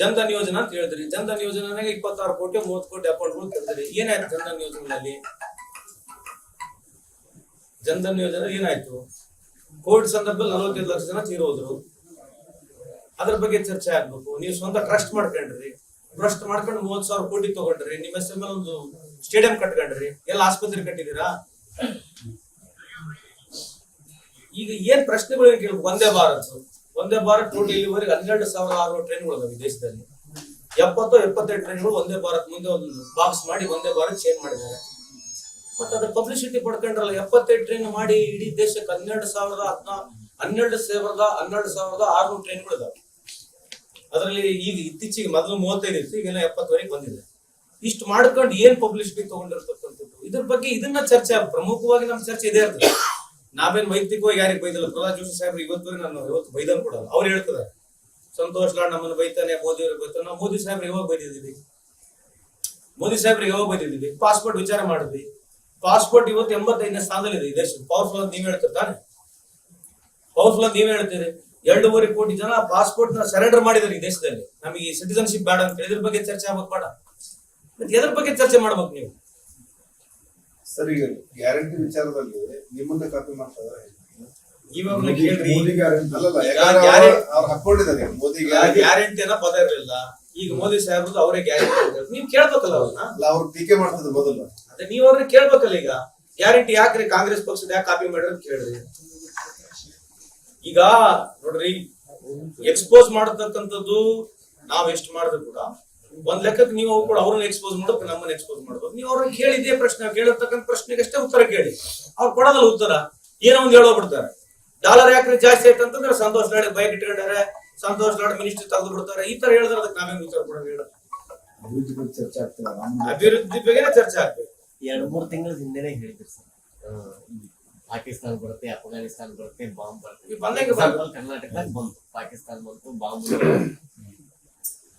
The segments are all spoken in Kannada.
ಜನ್ಧನ್ ಯೋಜನಾ ಅಂತ ಹೇಳಿದ್ರಿ. ಜನ್ಧನ್ ಯೋಜನೆನಾಗ ಇಪ್ಪತ್ತಾರು ಕೋಟಿ, ಮೂವತ್ತು ಕೋಟಿ ಅಕೌಂಟ್ಗಳು ತೆಗೆದ್ರಿ. ಏನಾಯ್ತು ಜನ್ಧನ್ ಯೋಜನೆಯಲ್ಲಿ? ಜನ್ಧನ್ ಯೋಜನೆ ಏನಾಯ್ತು? ಕೋವಿಡ್ ಸಂದರ್ಭದಲ್ಲಿ ನಲವತ್ತೈದು ಲಕ್ಷ ಜನ ತೀರೋದ್ರು. ಅದ್ರ ಬಗ್ಗೆ ಚರ್ಚೆ ಆಗ್ಬೇಕು. ನೀವು ಸ್ವಂತ ಟ್ರಸ್ಟ್ ಮಾಡ್ಕೊಂಡ್ರಿ. ಟ್ರಸ್ಟ್ ಮಾಡ್ಕೊಂಡು ಮೂವತ್ ಸಾವಿರ ಕೋಟಿ ತಗೊಂಡ್ರಿ. ನಿಮ್ಮ ಹೆಸರ ಮೇಲೆ ಒಂದು ಸ್ಟೇಡಿಯಂ ಕಟ್ಕೊಂಡ್ರಿ. ಎಲ್ಲ ಆಸ್ಪತ್ರೆ ಕಟ್ಟಿದೀರಾ ಈಗ ಏನ್ ಪ್ರಶ್ನೆಗಳು ಕೇಳ್ಬೇಕು? ಒಂದೇ ಭಾರತ್. ಒಂದೇ ಭಾರತ್ ಟೋಟಲ್ ಇಲ್ಲಿವರೆಗೆ ಹನ್ನೆರಡು ಸಾವಿರದ ಆರುನೂರು ಟ್ರೈನ್ಗಳು ಅದಾವೆ ದೇಶದಲ್ಲಿ. ಎಪ್ಪತ್ತು ಎಪ್ಪತ್ತೆರಡು ಟ್ರೈನ್ಗಳು ಒಂದೇ ಭಾರತ್ ಮುಂದೆ ಒಂದು ಬಾಕ್ಸ್ ಮಾಡಿ ಒಂದೇ ಭಾರತ್ ಚೇಂಜ್ ಮಾಡಿದ್ದಾರೆ. ಬಟ್ ಅದ್ರ ಪಬ್ಲಿಸಿಟಿ ಪಡ್ಕೊಂಡ್ರಲ್ಲ ಎಪ್ಪತ್ತೈದು ಟ್ರೈನ್ ಮಾಡಿ ಇಡೀ ದೇಶಕ್ಕೆ ಹನ್ನೆರಡು ಸಾವಿರದ ಹದ್ನಾ, ಹನ್ನೆರಡು ಸಾವಿರದ ಹನ್ನೆರಡು ಸಾವಿರದ ಆರ್ನೂರು ಟ್ರೈನ್ಗಳು ಇದಾವೆ. ಅದರಲ್ಲಿ ಈಗ ಇತ್ತೀಚೆಗೆ ಮೊದಲು ಮೂವತ್ತೈದು ಇತ್ತು, ಈಗೆಲ್ಲ ಎಪ್ಪತ್ತವರೆಗೆ ಬಂದಿದೆ. ಇಷ್ಟು ಮಾಡ್ಕೊಂಡು ಏನ್ ಪಬ್ಲಿಸಿಟಿ ತಗೊಂಡಿರ್ತಕ್ಕಂಥದ್ದು? ಇದ್ರ ಬಗ್ಗೆ ಇದನ್ನ ಚರ್ಚೆ, ಪ್ರಮುಖವಾಗಿ ನಮ್ಮ ಚರ್ಚೆ ಇದೇ ಇರ್ತದೆ. ನಾವೇನ್ ವೈಯಕ್ತಿಕವಾಗಿ ಯಾರಿಗೆ ಬೈದಿಲ್ಲ? ಪ್ರಹ್ಲಾದ್ ಜೋಶಿ ಸಾಹೇಬ್ರು ಇವತ್ತುವರೆಗೆ ನಾನು ಇವತ್ತು ಬೈದನ್ ಕೊಡಲ್ಲ ಅವ್ರು ಹೇಳ್ತಾರೆ ಸಂತೋಷ್ ಲಾಡ್ ನಮ್ಮನ್ನು ಬೈತಾನೆ, ಮೋದಿ ಅವ್ರಿಗೆ ಬೈತಾನೆ. ನಾವು ಮೋದಿ ಸಾಹೇಬ್ರು ಯಾವಾಗ ಬೈದಿದ್ದೀವಿ? ಮೋದಿ ಸಾಹೇಬ್ರಿಗೆ ಯಾವಾಗ ಬೈದಿದ್ದೀವಿ? ಪಾಸ್ಪೋರ್ಟ್ ವಿಚಾರ ಮಾಡಿದ್ವಿ. ಪಾಸ್ಪೋರ್ಟ್ ಇವತ್ತು ಎಂಬತ್ತೈದನೇ ಸ್ಥಾನದಲ್ಲಿದೆ ಈ ದೇಶ. ಪವರ್ಫುಲ್ ಅಂತ ನೀವ್ ಹೇಳ್ತೀರಿ ತಾನೆ? ಪವರ್ಫುಲ್ ಅಂತ ನೀವ್ ಹೇಳ್ತೀರಿ? ಎರಡೂವರೆ ಕೋಟಿ ಜನ ಪಾಸ್ಪೋರ್ಟ್ನ ಸರೆಂಡರ್ ಮಾಡಿದ್ದಾರೆ ಈ ದೇಶದಲ್ಲಿ. ನಮಗೆ ಸಿಟಿಸನ್ಶಿಪ್ ಬೇಡ ಅಂತ ಇದ್ರ ಬಗ್ಗೆ ಚರ್ಚೆ ಆಗ್ಬೇಕು ಬೇಡ. ಮತ್ತೆ ಎದ್ರ ಬಗ್ಗೆ ಚರ್ಚೆ ಮಾಡ್ಬೇಕು ನೀವು? ಸರ್ ಈಗ ಗ್ಯಾರಂಟಿ ವಿಚಾರದಲ್ಲಿ ನಿಮ್ಮನ್ನ ಕಾಪಿ ಮಾಡ್ತಾರೆ ಇವಾಗಲೇ ಕೇಳ್ರಿ. ಅವ್ರು- ಹಾಕೊಂಡಿದ್ದಾರೆ ಗ್ಯಾರಂಟಿ ಅನ್ನೋ ಪದ ಇರಲಿಲ್ಲ. ಈಗ ಮೋದಿ ಸಾಹೇಬ್ರದ್ದು ಅವರೇ ಗ್ಯಾರಂಟಿ ನೀವು ಕೇಳ್ಬೇಕಲ್ಲ ಅವ್ರನ್ನ? ಅವ್ರು ಟೀಕೆ ಮಾಡ್ತದ ಮೊದಲು. ಅದೇ ನೀವು ಅವ್ರನ್ನ ಕೇಳ್ಬೇಕಲ್ಲ ಈಗ? ಗ್ಯಾರಂಟಿ ಯಾಕ್ರಿ ಕಾಂಗ್ರೆಸ್ ಪಕ್ಷದ ಯಾಕೆ ಕಾಪಿ ಮಾಡ್ರಿ ಅಂತ ಕೇಳ್ರಿ. ಈಗ ನೋಡ್ರಿ ಎಕ್ಸ್ಪೋಸ್ ಮಾಡತಕ್ಕಂಥದ್ದು ನಾವ್ ಎಷ್ಟು ಮಾಡಿದ್ರು ಕೂಡ ಒಂದ್ ಲೆಕ್ಕಕ್ಕೆ ನೀವು ಕೂಡ ಅವ್ರನ್ನ ಎಕ್ಸ್ಪೋಸ್ ಮಾಡಬೇಕು ನಮ್ಮನ್ನ ಎಕ್ಸ್ಪೋಸ್ ಮಾಡ್ಬೋದು. ನೀವು ಅವ್ರನ್ನ ಕೇಳಿದ್ದೇ ಪ್ರಶ್ನೆ ಕೇಳಿರ್ತಕ್ಕಂಥ ಪ್ರಶ್ನೆಗೆ ಅಷ್ಟೇ ಉತ್ತರ ಕೇಳಿ. ಅವ್ರು ಕೊಡೋದಲ್ಲ ಉತ್ತರ. ಏನೋ ಒಂದು ಹೇಳೋಗ್ಬಿಡ್ತಾರೆ ಡಾಲರ್ ಯಾಕ್ರಿ ಜಾಸ್ತಿ ಆಯ್ತು ಅಂತಂದ್ರೆ ಸಂತೋಷ್ ಲಾಡ್ ಬೈಕ್ ಇಟ್ಕೊಂಡಾರೆ ಸಂತೋಷ್ ಲಾಡ್ ಮಿನಿಸ್ಟ್ರಿ ತೆಗೆದು ಬಿಡ್ತಾರೆ. ಈ ತರ ಹೇಳಿದ್ರೆ ಅದಕ್ಕೆ ನಾವೇನು ಉತ್ತರ ಕೊಡೋದು ಹೇಳ. ಅಭಿವೃದ್ಧಿ ಬಗ್ಗೆ ಚರ್ಚೆ ಆಗ್ತದೆ. ರಾಮ ಅಭಿವೃದ್ಧಿ ಬಗ್ಗೆ ಚರ್ಚೆ ಆಗ್ಬೇಕು ಎರಡು ಮೂರು ತಿಂಗಳ ಹಿಂದೆನೆ ಹೇಳಿದ್ರು ಸರ್. ಪಾಕಿಸ್ತಾನ ಬರುತ್ತೆ ಅಫ್ಘಾನಿಸ್ತಾನ ಬರುತ್ತೆ ಬಾಂಬ್ ಬರುತ್ತೆ. ಕರ್ನಾಟಕದಲ್ಲಿ ಕರ್ನಾಟಕದಾಗ ಬಂತು. ಪಾಕಿಸ್ತಾನ ಬಂತು ಬಾಂಬ್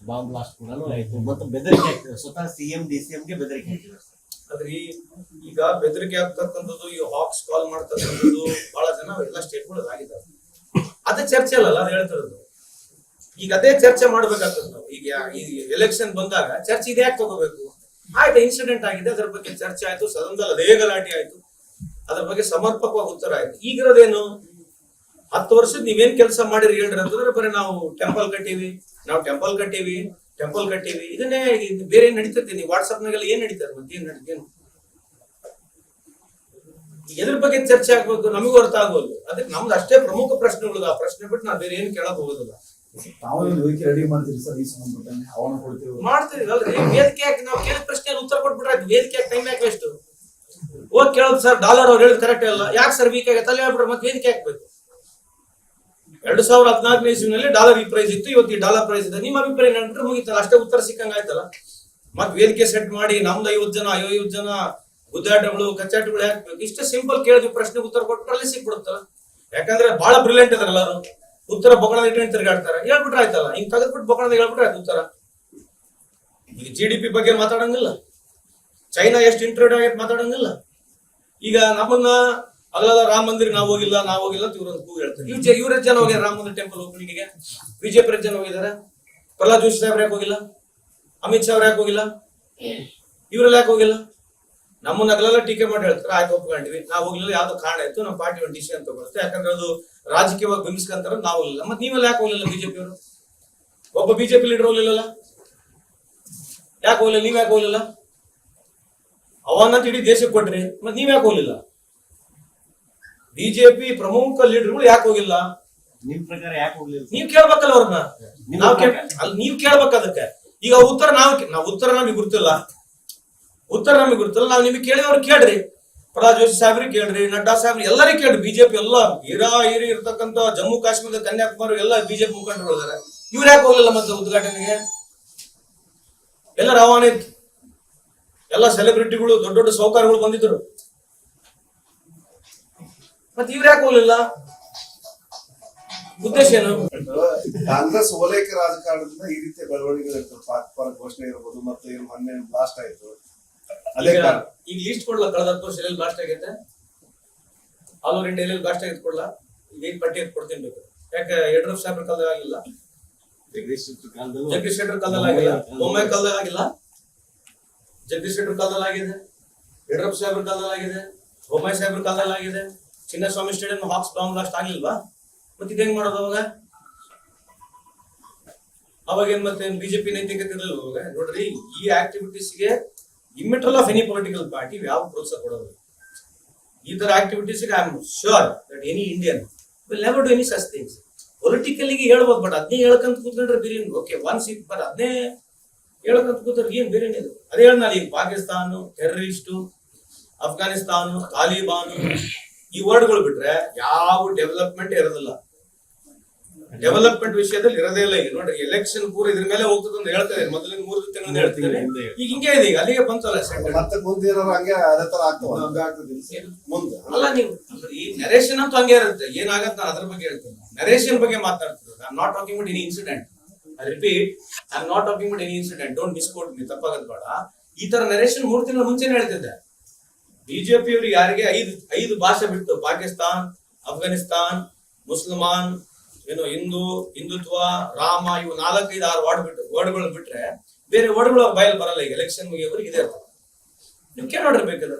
ಬಾಂಬ್ ಬ್ಲಾಸ್ಟ್ ಕೂಡ ಆಯ್ತು. ಮತ್ತೆ ಬೆದರಿಕೆ ಆಗ್ತದೆ ಸ್ವತಃ ಸಿಎಂ ಡಿ ಸಿ ಎಂಗೆ ಬೆದರಿಕೆ ಆಗ್ತದೆ ಅದ್ರಿ ಈಗ ಬೆದರಿಕೆ ಆಗ್ತಕ್ಕಂಥದ್ದು, ಈ ಹಾಕ್ಸ್ ಕಾಲ್ ಮಾಡ್ತಕ್ಕಂಥದ್ದು ಬಹಳ ಜನ ಎಲ್ಲ ಸ್ಟೇಟ್ಗಳು ಆಗಿದ್ದಾರೆ. ಅದೇ ಚರ್ಚೆ ಅಲ್ಲ ಅದು ಹೇಳ್ತಿರೋದು. ಈಗ ಅದೇ ಚರ್ಚೆ ಮಾಡ್ಬೇಕಾಗ್ತದೆ ನಾವು. ಈಗ ಈ ಎಲೆಕ್ಷನ್ ಬಂದಾಗ ಚರ್ಚೆ ಇದೇ, ಯಾಕೆ ತಗೋಬೇಕು? ಆಯ್ತು ಇನ್ಸಿಡೆಂಟ್ ಆಗಿದೆ, ಅದ್ರ ಬಗ್ಗೆ ಚರ್ಚೆ ಆಯ್ತು, ಸದನದಲ್ಲಿ ಅದೇ ಗಲಾಟೆ ಆಯ್ತು. ಅದ್ರ ಬಗ್ಗೆ ಸಮರ್ಪಕವಾಗಿ ಉತ್ತರ ಆಯ್ತು. ಈಗಿರೋದೇನು? ಹತ್ತು ವರ್ಷದ ನೀವೇನ್ ಕೆಲಸ ಮಾಡಿರಿ ಹೇಳ್ರಿ ಅಂತಂದ್ರೆ ಬರೀ ನಾವು ಟೆಂಪಲ್ ಕಟ್ಟೀವಿ. ನಾವು ಟೆಂಪಲ್ ಕಟ್ಟೀವಿ ಟೆಂಪಲ್ ಕಟ್ಟೀವಿ ಇದನ್ನೇ ಬೇರೆ ಏನ್ ನಡೀತೈತಿ ನೀವು ವಾಟ್ಸ್ಆಪ್ ನಾಗೆಲ್ಲ ಏನ್ ನಡೀತಾರೆ ಮತ್ತೆ ಏನ್ ನಡೀತೇನು ಎದ್ರ ಬಗ್ಗೆ ಚರ್ಚೆ ಆಗ್ಬೇಕು? ನಮಗೂ ಅರ್ಥ ಆಗೋದು ಅದಕ್ಕೆ ನಮ್ದು ಅಷ್ಟೇ ಪ್ರಮುಖ ಪ್ರಶ್ನೆಗಳು ಆ ಪ್ರಶ್ನೆ ಬಿಟ್ಟು ನಾವು ಬೇರೆ ಏನ್ ಕೇಳಕ್ ಹೋಗೋದಿಲ್ಲ ರೆಡಿ ಮಾಡ್ತೀರಿ ಸರ್ ಈ ಅವನ್ನ ಕೊಡ್ತೀವಿ. ಮಾಡ್ತೀವಿ. ಅಲ್ರಿ. ವೇದಿಕೆ ಯಾಕೆ ನಾವು ಕೇಳಿದ ಪ್ರಶ್ನೆ ಉತ್ತರ ಕೊಟ್ಬಿಟ್ರೆ ವೇದಿಕೆ ಯಾಕೆ ಟೈಮ್ ಯಾಕೆ ವೇಸ್ಟ್ ಹೋಗಿ ಕೇಳೋದು ಸರ್. ಡಾಲರ್ ಅವ್ರು ಹೇಳಿದ್ ಕರೆಕ್ಟ್ ಅಲ್ಲ. ಯಾಕೆ ಸರ್ ವೀಕ್ ಆಗಿ ತಲೆ ಹೇಳ್ಬಿಟ್ರೆ ಮತ್ತೆ ವೇದಿಕೆ ಹಾಕ್ಬೇಕು. ಎರಡು ಸಾವಿರ ಹದಿನಾಲ್ಕನೇ ಇಸ್ವಿನಲ್ಲಿ ಡಾಲರ್ ಈ ಪ್ರೈಸ್ ಇತ್ತು. ಇವತ್ತು ಈ ಡಾಲರ್ ಪ್ರೈಸ್ ಇದೆ. ನಿಮ್ಮ ಅಭಿಪ್ರಾಯ ಏನಂದ್ರೆ ಮುಗಿತಲ್ಲ, ಅಷ್ಟೇ ಉತ್ತರ ಸಿಕ್ಕಂಗ ಆಯ್ತಲ್ಲ? ವೇದಿಕೆ ಸೆಟ್ ಮಾಡಿ, ನಮ್ದು ಐವತ್ತು ಜನ ಐವತ್ತು ಜನ ಗುದ್ದಾಟಗಳು ಕಚ್ಚಾಟಗಳು ಹಾಕ್ಬೇಕು ಇಷ್ಟೇ ಸಿಂಪಲ್ ಕೇಳಿದ್ವಿ ಪ್ರಶ್ನೆ ಉತ್ತರ ಕೊಟ್ಟರೆ ಅಲ್ಲಿ ಸಿಕ್ಬಿಡುತ್ತಲ್ಲ. ಯಾಕಂದ್ರೆ ಬಹಳ ಬ್ರಿಲಿಯಂಟ್ ಇದಾರೆ ಎಲ್ಲರೂ. ಉತ್ತರ ಬೊಗಳದ ಇಟ್ಕೊಂಡು ತಿರುಗಾಡ್ತಾರೆ. ಹೇಳ್ಬಿಟ್ರೆ ಆಯ್ತಲ್ಲ, ಹಿಂಗ್ ತೆಗೆದ್ಬಿಟ್ಟು ಬೊಗಳದ ಹೇಳ್ಬಿಟ್ರೆ ಆಯ್ತು ಉತ್ತರ. ಈಗ ಜಿ ಡಿ ಪಿ ಬಗ್ಗೆ ಮಾತಾಡಂಗಿಲ್ಲ. ಚೈನಾ ಎಷ್ಟು ಇಂಟ್ರೋಡ್ ಆಗಿ ಮಾತಾಡಂಗಿಲ್ಲ. ಈಗ ನಮ್ಮನ್ನ ಅಗಲದ ರಾಮ ಮಂದಿರ ನಾವು ಹೋಗಿಲ್ಲ ನಾವು ಹೋಗಿಲ್ಲ ಅಂತ ಇವ್ರೊಂದು ಕೂಗು ಹೇಳ್ತಾರೆ. ಇವ್ರ ಜನ ಹೋಗ್ಯಾರ, ರಾಮ ಮಂದಿರ ಟೆಂಪಲ್ ಓಪನಿಂಗಿಗೆ ಬಿಜೆಪಿ ಜನ ಹೋಗಿದ್ದಾರೆ ಪ್ರಹ್ಲಾದ್ ಜೋಶಿ ಸಾಹೇಬ್ರು ಯಾಕೆ ಹೋಗಿಲ್ಲ? ಅಮಿತ್ ಶಾ ಅವ್ರ ಯಾಕೆ ಹೋಗಿಲ್ಲ? ಇವರೆಲ್ಲ ಯಾಕೆ ಹೋಗಿಲ್ಲ? ನಮ್ಮನ್ನ ಅಗಲೆಲ್ಲ ಟೀಕೆ ಮಾಡಿ ಹೇಳ್ತಾರೆ, ಆಯ್ತು, ಒಪ್ಕೊಂಡಿವಿ. ನಾವು ಹೋಗ್ಲಿಲ್ಲ, ಯಾವ್ದೋ ಕಾರಣ ಇತ್ತು ನಮ್ಮ ಪಾರ್ಟಿ ಒಂದು ಡಿಸಿಷನ್ ತಗೊಳುತ್ತೆ ಯಾಕಂದ್ರೆ ಅದು ರಾಜಕೀಯವಾಗಿ ಬಿಂಬಿಸ್ಕೊಂತಾರ, ನಾವು ಹೋಗಿಲ್ಲ ಮತ್ತೆ ನೀವೆಲ್ಲ ಯಾಕೆ ಹೋಗ್ಲಿಲ್ಲ ಬಿಜೆಪಿ ಅವರು? ಒಬ್ಬ ಬಿಜೆಪಿ ಲೀಡರ್ ಹೋಗ್ಲಿಲ್ಲಲ್ಲ? ಯಾಕೆ ಹೋಗ್ಲಿಲ್ಲ? ನೀವ್ ಯಾಕೆ ಹೋಗ್ಲಿಲ್ಲ? ಅವನ್ನ ಇಡೀ ದೇಶಕ್ಕೆ ಕೊಟ್ರಿ. ಮತ್ತೆ ನೀವ್ ಯಾಕೆ ಹೋಗ್ಲಿಲ್ಲ? ಬಿಜೆಪಿ ಪ್ರಮುಖ ಲೀಡರ್ಗಳು ಯಾಕೆ ಹೋಗಿಲ್ಲ? ನಿಮ್ ಪ್ರಕಾರ ಯಾಕೆ ಹೋಗ್ಲಿಲ್ಲ? ನೀವ್ ಕೇಳ್ಬೇಕಲ್ಲ ಅವ್ರನ್ನ. ನಾವ್ ಕೇಳ್- ಅಲ್ಲಿ ನೀವ್ ಕೇಳ್ಬೇಕು ಅದಕ್ಕೆ. ಈಗ ಉತ್ತರ ನಾವು ನಾವು ಉತ್ತರ ನಮಗೆ ಗೊತ್ತಿಲ್ಲ ಉತ್ತರ ನಮಗೆ ಗೊತ್ತಿಲ್ಲ ನಾವು ನಿಮಗೆ ಕೇಳಿ ಅವ್ರು ಕೇಳ್ರಿ. ಪ್ರಹ್ಲಾದ್ ಜೋಶಿ ಸಾಹೇಬ್ರಿಗೆ ಕೇಳ್ರಿ ನಡ್ಡಾ ಸಾಹೇಬ್ರಿ ಎಲ್ಲರಿಗೂ ಕೇಳ್ರಿ. ಬಿಜೆಪಿ ಎಲ್ಲ ಹೀರಾ ಹೀರಿ ಇರ್ತಕ್ಕಂಥ ಜಮ್ಮು ಕಾಶ್ಮೀರದ ಕನ್ಯಾಕುಮಾರಿ ಎಲ್ಲ ಬಿಜೆಪಿ ಮುಖಂಡರು ಇದ್ದಾರೆ ಇವ್ರು ಯಾಕೆ ಹೋಗಲಿಲ್ಲ ಮತ್ತೆ ಉದ್ಘಾಟನೆಗೆ? ಎಲ್ಲ ರವಾನೆ ಎಲ್ಲ ಸೆಲೆಬ್ರಿಟಿಗಳು ದೊಡ್ಡ ದೊಡ್ಡ ಸೌಕರ್ಯಗಳು ಬಂದಿದ್ರು. ಮತ್ತೆ ಇವ್ರು ಯಾಕೆ ಹೋಗ್ಲಿಲ್ಲ? ಉದ್ದೇಶ ಏನು? ಕಾಂಗ್ರೆಸ್ ಓಲೈಕೆ ರಾಜಕಾರಣದಿಂದ ಈ ರೀತಿಯ ಬೆಳವಣಿಗೆ ಪರ ಘೋಷಣೆ ಇರಬಹುದು ಮತ್ತೆ ಏನು ಮೊನ್ನೆ ಬ್ಲಾಸ್ಟ್ ಆಯ್ತು. ಅದೇ ಈಗ ಲೀಸ್ಟ್ ಕೊಡ್ಲ? ಕಳೆದ ಹತ್ತು ವರ್ಷ ಎಲ್ಲಿ ಬ್ಲಾಸ್ಟ್ ಆಗೈತೆ? ಆಲ್ ಓವರ್ ಇಂಡಿಯಾ ಎಲ್ಲಿ ಬ್ಲಾಸ್ಟ್ ಆಗಿದ್ ಕೊಡ್ಲ? ಈಗ ಏನ್ ಪಟ್ಟಿ ಕೊಡ್ತೀನಿ ಬೇಕು. ಯಾಕೆ ಯಡಿಯೂರಪ್ಪ ಸಾಹೇಬ್ರ ಕಾಲದಾಗ ಆಗಿಲ್ಲ? ಜಗದೀಶ್ ಶೆಟ್ಟರ್ ಕಾಲದಲ್ಲೂ ಜಗದೀಶ್ ಶೆಟ್ಟರ್ ಕಾಲದಲ್ಲಿ ಆಗಿಲ್ಲ. ಬೊಮ್ಮಾಯಿ ಕಾಲದಲ್ಲಿ ಆಗಿಲ್ಲ? ಜಗದೀಶ್ ಶೆಟ್ಟರ್ ಕಾಲದಲ್ಲಿ ಆಗಿದೆ. ಯಡಿಯೂರಪ್ಪ ಸಾಹೇಬ್ರ ಕಾಲದಲ್ಲಿ ಆಗಿದೆ. ಬೊಮ್ಮಾಯಿ ಸಾಹೇಬ್ರ ಕಾಲದಲ್ಲಿ ಆಗಿದೆ. ಚಿನ್ನಸ್ವಾಮಿ ಸ್ಟೇಡಿಯಂ ಹಾಕ್ಸ್ ಬಾಂಬ್ ಬ್ಲಾಸ್ಟ್ ಆಗಿಲ್ವಾ? ಮತ್ತೆ ಹೆಂಗ್ ಮಾಡೋದು ಅವಾಗ? ಅವಾಗ ಏನ್ ಮತ್ತೆ ಬಿಜೆಪಿ ನೈತಿಕತೆ ಅವಾಗ? ನೋಡ್ರಿ, ಈ ಆಕ್ಟಿವಿಟೀಸ್ಗೆ ಇಮ್ಮಿಟ್ರಲ್ ಆಫ್ ಎನಿ ಪೊಲಿಟಿಕಲ್ ಪಾರ್ಟಿ ಯಾವ ಪ್ರೋತ್ಸಾಹ ಕೊಡೋದು? ಈ ತರ ಆಕ್ಟಿವಿಟೀಸ್ಗೆ I am sure that any Indian will never do any such things ಪೊಲಿಟಿಕಲಿಗೆ ಹೇಳ್ಬೋದು ಬಟ್ ಅದನ್ನೇ ಹೇಳ್ಕಂತ ಕೂತ್ಕೊಂಡ್ರೆ ಬಿರಿಯನ್ ಓಕೆ ಒನ್ ಸೀಟ್ ಬಟ್ ಅದನ್ನೇ ಹೇಳ್ಕಂತ ಕೂತ್ರೆ ಏನ್ ಬೇರೆ ಇದು ಅದೇ ಹೇಳ ಈಗ ಪಾಕಿಸ್ತಾನ ಟೆರರಿಸ್ಟ್ ಅಫ್ಘಾನಿಸ್ತಾನ ತಾಲಿಬಾನ್ ಈ ವರ್ಡ್ಗಳು ಬಿಟ್ರೆ ಯಾವ ಡೆವಲಪ್ಮೆಂಟ್ ಇರೋದಿಲ್ಲ. ಡೆವಲಪ್ಮೆಂಟ್ ವಿಷಯದಲ್ಲಿ ಇರೋದೇ ಇಲ್ಲ ಈಗ. ನೋಡ್ರಿ ಎಲೆಕ್ಷನ್ ಪೂರ ಇದ್ರ ಮೇಲೆ ಹೋಗ್ತದೆ ಅಂತ ಹೇಳ್ತಾರೆ ಮೊದಲಿನ ಮೂರು ತಿಂಗಳಿಂದ ಹೇಳ್ತಾರೆ ಈಗ ಹಿಂಗೆ ಇದೆ ಈಗ. ಅಲ್ಲಿಗೆ ಬಂತಲ್ಲ ಸೆಂಟರ್ ಮತ್ತೆ ಮುಂದೆ ಇರೋರು ಹಂಗೆ ಅದೇ ತರ ಆಗ್ತದೆ. ಮುಂದೆ. ಅಲ್ಲ ನೀವು ಈ ನರೇಶನ್ ಅಂತ ಹಂಗೆ ಇರುತ್ತೆ. ಏನಾಗತ್ತೆ ನಾನು ಅದ್ರ ಬಗ್ಗೆ ಹೇಳ್ತೀನಿ. ನರೇಶನ್ ಬಗ್ಗೆ ಮಾತಾಡ್ತಿರೋದು. I not talking but any incident I repeat I am not talking but any incident don't misquote me ತಪ್ಪಾಗದ್ ಬೇಡ. ಈ ತರ ನರೇಶನ್ ಮೂರು ತಿಂಗಳ ಮುಂಚೆನೆ ಹೇಳ್ತಿದ್ದೆ. ಬಿಜೆಪಿ ಅವ್ರಿಗೆ ಯಾರಿಗೆ ಐದು ಐದು ಭಾಷೆ ಬಿಟ್ಟು ಪಾಕಿಸ್ತಾನ್, ಅಫ್ಘಾನಿಸ್ತಾನ್, ಮುಸಲ್ಮಾನ್, ಏನು ಹಿಂದೂ, ಹಿಂದುತ್ವ, ರಾಮ, ಇವು ನಾಲ್ಕೈದು, ಆರು ವಾರ್ಡ್ ಬಿಟ್ಟು, ವರ್ಡ್ಗಳನ್ನ ಬಿಟ್ರೆ ಬೇರೆ ವರ್ಡ್ಗಳು ಬಾಯಲ್ಲಿ ಬರಲ್ಲ. ಈಗ ಎಲೆಕ್ಷನ್ ಮುಗಿಯೋವರೆಗೆ ಇದೆ ನೀವು ಕೇಳೋಡ್ರಿ ಬೇಕಾದ್ರೆ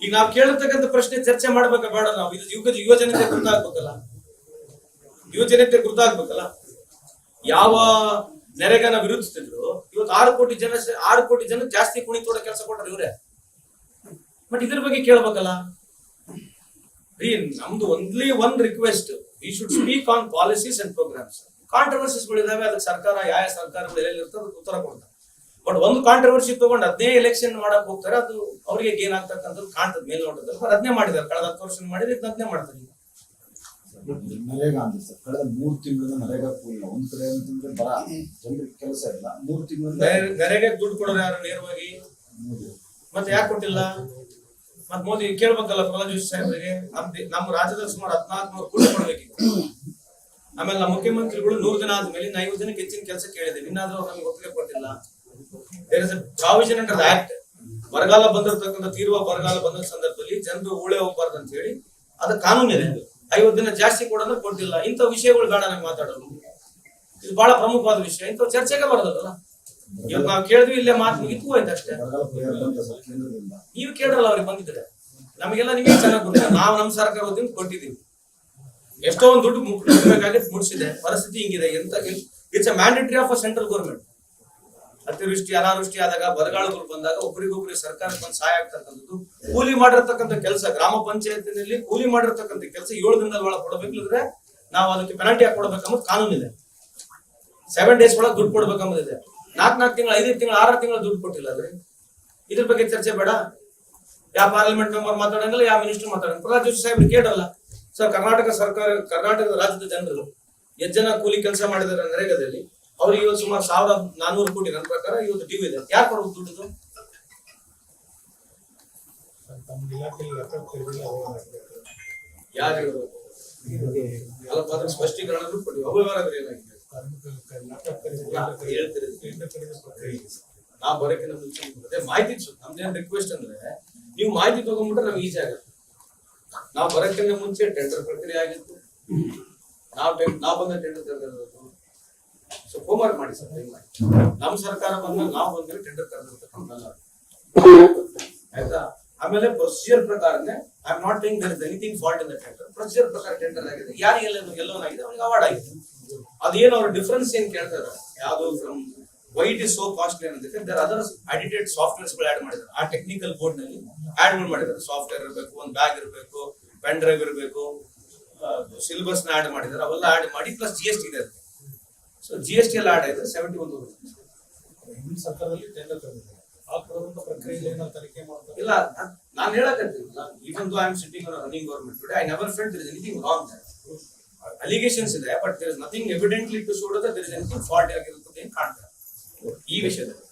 ಈಗ ನಾವು ಕೇಳಿರ್ತಕ್ಕಂಥ ಪ್ರಶ್ನೆ ಚರ್ಚೆ ಮಾಡ್ಬೇಕ? ಬೇಡ, ನಾವು ಇದು ಯುಗದ ಯುವಜನತೆ ಗುರುತಾಗ್ಬೇಕಲ್ಲ. ಯುವಜನತೆ ಗುರುತಾಗ್ಬೇಕಲ್ಲ. ಯಾವ ನೆರೆಗನ ವಿರೋಧಿಸ್ತಿದ್ರು ಇವತ್ತು ಆರು ಕೋಟಿ ಜನ, ಆರು ಕೋಟಿ ಜನ ಜಾಸ್ತಿ ಕುಣಿತೋಡ ಕೆಲಸ ಕೊಟ್ಟರು ಇವ್ರೆ. ಬಟ್ ಇದ್ರ ಬಗ್ಗೆ ಕೇಳ್ಬೇಕಲ್ಲ? ರೀ ನಮ್ದು only one request we should speak on policies and programs controversies ಗಳಿದಾವೆ ಅದಕ್ಕೆ ಸರ್ಕಾರ ಯಾವ ಸರ್ಕಾರಗಳು ಎಲ್ಲೆಲ್ಲಿ ಇರ್ತದೆ ಅದಕ್ಕೆ ಉತ್ತರ ಕೊಡ್ತಾರೆ. ಬಟ್ ಒಂದು ಕಾಂಟ್ರವರ್ಸಿ ತಗೊಂಡು ಅದನ್ನೇ ಎಲೆಕ್ಷನ್ ಮಾಡಕ್ ಹೋಗ್ತಾರೆ ಅದು ಅವರಿಗೆ ಗೇನ್ ಆಗ್ತಕ್ಕಂಥದ್ದು ಕಾಣ್ತದೆ ನೋಡಿದ್ರೆ ಬಟ್ ಅದನ್ನೇ ಮಾಡಿದ್ದಾರೆ. ಕಳೆದ ಹತ್ತು ವರ್ಷ ಮಾಡಿದ್ರೆ ಇದನ್ನ ಅದನ್ನೇ ಮಾಡ್ತಾರೆ ಈಗ. ನರೇಗಾ ಅಂತ ಸರ್ ಕಳೆದ ಮೂರು ತಿಂಗಳಿಂದ ನರೇಗಾ ಕೂಲಿಲ್ಲ. ಒಂದ್ ಕಡೆ ಅಂತಂದ್ರೆ ಬರ. ಜನರಿಗೆ ಕೆಲಸ ಇಲ್ಲ. ಮೂರ್ ತಿಂಗಳಿಂದ ನರೇಗಾ ನೆರೆಗೆ ದುಡ್ಡು ಕೊಡೋರು ಯಾರು? ನೇರವಾಗಿ? ಮತ್ತೆ ಯಾಕೆ ಕೊಟ್ಟಿಲ್ಲ? ಮತ್ ಮೋದಿ ಕೇಳ್ಬೇಕಲ್ಲ ಪ್ರಹ್ಲಾದ್ ಜೋಶಿ ಸಾಹೇಬ್ರಿಗೆ? ನಮ್ ನಮ್ ನಮ್ಮ ರಾಜ್ಯದಲ್ಲಿ ಸುಮಾರು ಹದಿನಾಲ್ಕು ನೂರು ಕೋಟಿ ಕೊಡ್ಬೇಕಿತ್ತು. ಆಮೇಲೆ ನಮ್ಮ ಮುಖ್ಯಮಂತ್ರಿಗಳು ನೂರು ದಿನ ಆದ್ಮೇಲೆ ಇನ್ನು ಜನಕ್ಕೆ ಹೆಚ್ಚಿನ ಕೆಲಸ ಕೇಳಿದೆ. ಇನ್ನಾದ್ರೂ ಅವ್ರು ನಮ್ಗೆ ಒಪ್ಪಿಗೆ ಕೊಟ್ಟಿಲ್ಲ. There is provision under act ಬರಗಾಲ ಬಂದಿರತಕ್ಕಂಥ ತೀರ್ವ ಬರಗಾಲ ಬಂದ ಸಂದರ್ಭದಲ್ಲಿ ಜನರು ಊಳೆ ಹೋಗ್ಬಾರ್ದು ಅಂತ ಹೇಳಿ ಅದು ಇದೆ. ಐವತ್ತು ದಿನ ಜಾಸ್ತಿ ಕೊಡೋದು ಕೊಟ್ಟಿಲ್ಲ. ಇಂಥ ವಿಷಯಗಳು ಬೇಡ ನಮ್ಗೆ ಮಾತಾಡೋದು. ಇದು ಬಹಳ ಪ್ರಮುಖವಾದ ವಿಷಯ. ಇಂಥ ಚರ್ಚೆಗೆ ಬರೋದಲ್ಲ. ಇವತ್ತು ನಾವು ಕೇಳಿದ್ವಿ ಇಲ್ಲೇ ಮಾತು ಮುಗಿತು ಹೋಯ್ತು ಅಷ್ಟೇ. ನೀವು ಕೇಳ್ರಲ್ಲ ಅವ್ರಿಗೆ ಬಂದಿದ್ರೆ. ನಮಗೆಲ್ಲ ನಿಮಗೆ ಚೆನ್ನಾಗಿ ಗೊತ್ತಿಲ್ಲ ನಾವು ನಮ್ಮ ಸರ್ಕಾರ ವತಿಯಿಂದ ಕೊಟ್ಟಿದ್ದೀವಿ. ಎಷ್ಟೋ ಒಂದು ದುಡ್ಡು ಮುಟ್ಟಬೇಕಾಗಿ ಮುಟ್ಸಿದೆ. ಪರಿಸ್ಥಿತಿ ಹಿಂಗಿದೆ. ಎಂತ it's a mandatory of a central government ಅತಿವೃಷ್ಟಿ, ಅನಾವೃಷ್ಟಿ ಆದಾಗ ಬರಗಾಲಗಳು ಬಂದಾಗ ಒಬ್ಬರಿಗೊಬ್ಬರಿಗೆ ಸರ್ಕಾರ ಬಂದು ಸಹಾಯ ಆಗ್ತಕ್ಕಂಥದ್ದು. ಕೂಲಿ ಮಾಡಿರ್ತಕ್ಕಂಥ ಕೆಲಸ, ಗ್ರಾಮ ಪಂಚಾಯತಿನಲ್ಲಿ ಕೂಲಿ ಮಾಡಿರ್ತಕ್ಕಂಥ ಕೆಲಸ ಏಳು ದಿನದಲ್ಲಿ ಒಳಗೆ ಕೊಡಬೇಕಿದ್ರೆ ನಾವು ಅದಕ್ಕೆ ಪೆನಾಲ್ಟಿ ಹಾಕಿ ಕೊಡ್ಬೇಕಂಬುದು ಕಾನೂನಿದೆ. ಸೆವೆನ್ ಡೇಸ್ ಒಳಗೆ ದುಡ್ಡು ಕೊಡ್ಬೇಕಂಬುದಿದೆ. ನಾಲ್ಕು ನಾಲ್ಕು ತಿಂಗಳು ಐದು ತಿಂಗಳು ಆರು ತಿಂಗಳು ದುಡ್ಡು ಕೊಟ್ಟಿಲ್ಲ ಅಲ್ರಿ ಇದ್ರ ಬಗ್ಗೆ ಚರ್ಚೆ ಬೇಡ. ಯಾವ ಪಾರ್ಲಿಮೆಂಟ್ ಮೆಂಬರ್ ಮಾತಾಡಂಗಿಲ್ಲ, ಯಾವ ಮಿನಿಸ್ಟರ್ ಮಾತಾಡಂಗಿಲ್ಲ. ಪ್ರಹ್ಲಾದ್ ಜೋಶಿ ಸಾಹೇಬ್ರು ಕೇಳಲ್ಲ. ಸರ್ ಕರ್ನಾಟಕ ಸರ್ಕಾರ, ಕರ್ನಾಟಕದ ರಾಜ್ಯದ ಜನರು ಎಷ್ಟು ಜನ ಕೂಲಿ ಕೆಲಸ ಮಾಡಿದಾರೆ ನರೇಗಾದಲ್ಲಿ, ಅವ್ರಿಗೆ ಇವತ್ತು ಸುಮಾರು ಸಾವಿರ ನಾನ್ನೂರು ಕೋಟಿ ನನ್ನ ಪ್ರಕಾರ ಇವತ್ತು ಡ್ಯೂ ಇದೆ. ಯಾರು ಕೊಡ್ಬೇಕು ದುಡ್ಡು ಯಾರು ಅದ್ರ ಸ್ಪಷ್ಟೀಕರಣ ಕೊಡಿ. ಅವ್ಯವಹಾರ ಅಂದ್ರೆ ಏನಾಗಿದೆ? ಕಾರ್ಮಿಕ ಲೆಕ್ಕ ಖರೀದಿ ನಾ ಹೇಳ್ತಿರೋದು. ಟೆಂಡರ್ ಪ್ರಕ್ರಿಯೆ. ನಾವು ಬರೋಕ್ಕಿಂತ ಮುಂಚೆ ಮಾಹಿತಿ ನಮ್ದೇನ್ ರಿಕ್ವೆಸ್ಟ್ ಅಂದ್ರೆ ನೀವು ಮಾಹಿತಿ ತಗೊಂಡ್ಬಿಟ್ರೆ ನಮ್ಗೆ ಈಜಿ ಆಗುತ್ತೆ ನಾವು ಬರೋಕ್ಕಿಂತ ಮುಂಚೆ ಟೆಂಡರ್ ಪ್ರಕ್ರಿಯೆ ಆಗಿತ್ತು ನಾವು ನಾವು ಬಂದ ಟೆಂಡರ್ ಕರೆದಿರೋದು ಸೊ ಹೋಮ್ವರ್ಕ್ ಮಾಡಿ ಸರ್ ದಯಮಾಡಿ. ನಮ್ಮ ಸರ್ಕಾರ ಬಂದ ನಾವು ಬಂದ್ರೆ ಟೆಂಡರ್ ಕರೆದಿರ್ತಕ್ಕಂಥಲ್ಲ ಆಯ್ತಾ ಆಮೇಲೆ ಪ್ರೊಸೀಜರ್ ಪ್ರಕಾರನೇ I am not thing there is anything fault in the tender procedure ಪ್ರಕಾರ ಟೆಂಡರ್ ಆಗಿದೆ ಯಾರಿಗೆಲ್ಲ ಆಗಿದೆ ಅವನಿಗೆ ಅವಾರ್ಡ್ ಆಗಿದೆ ಅದೇನು ಅವ್ರ ಡಿಫ್ರೆನ್ಸ್ ಏನ್ ಕೇಳ್ತಾರೆ ಯಾವ್ದು from white is so costly ಅನ್ನೋದಕ್ಕೆ ದರ್ ಅದರ್ ಅಡಿಟೆಡ್ ಸಾಫ್ಟ್ವೇರ್ಸ್ಗಳು ಆಡ್ ಮಾಡಿದ್ದಾರೆ. ಆ ಟೆಕ್ನಿಕಲ್ ಬೋರ್ಡ್ನಲ್ಲಿ ಆಡ್ ಮಾಡಿದ್ದಾರೆ. ಸಾಫ್ಟ್ವೇರ್ ಇರಬೇಕು ಒಂದು ಬ್ಯಾಗ್ ಇರಬೇಕು ಪೆನ್ ಡ್ರೈವ್ ಇರಬೇಕು ಸಿಲೆಬಸ್ನ ಆಡ್ ಮಾಡಿದ್ದಾರೆ. ಅವೆಲ್ಲ ಆಡ್ ಮಾಡಿ ಪ್ಲಸ್ ಜಿ ಎಸ್ ಟಿ ಇದೆ ಸೊ ಜಿ ಎಸ್ ಟಿ ಎಲ್ಲ ಆಡ್ ಆಯ್ತು? ಸೆವೆಂಟಿ ಒಂದು ಹಿಂದಿನ ಸರ್ಕಾರದಲ್ಲಿ ಟೆಂಡರ್ ಕರೆದಿದ್ದಾರೆ ಇಲ್ಲ ನಾನು ಹೇಳಕತ್ತೀನಿ even though I am sitting running government today I never felt is anything wrong allegations ಇದೆ but there is nothing evidently to ಸೋಡೋದ್ರೆ there is anything fault ಆಗಿರುತ್ತದೆ ಅಂತ ಕಾಣ್ತಾರೆ ಈ ವಿಷಯದಲ್ಲಿ.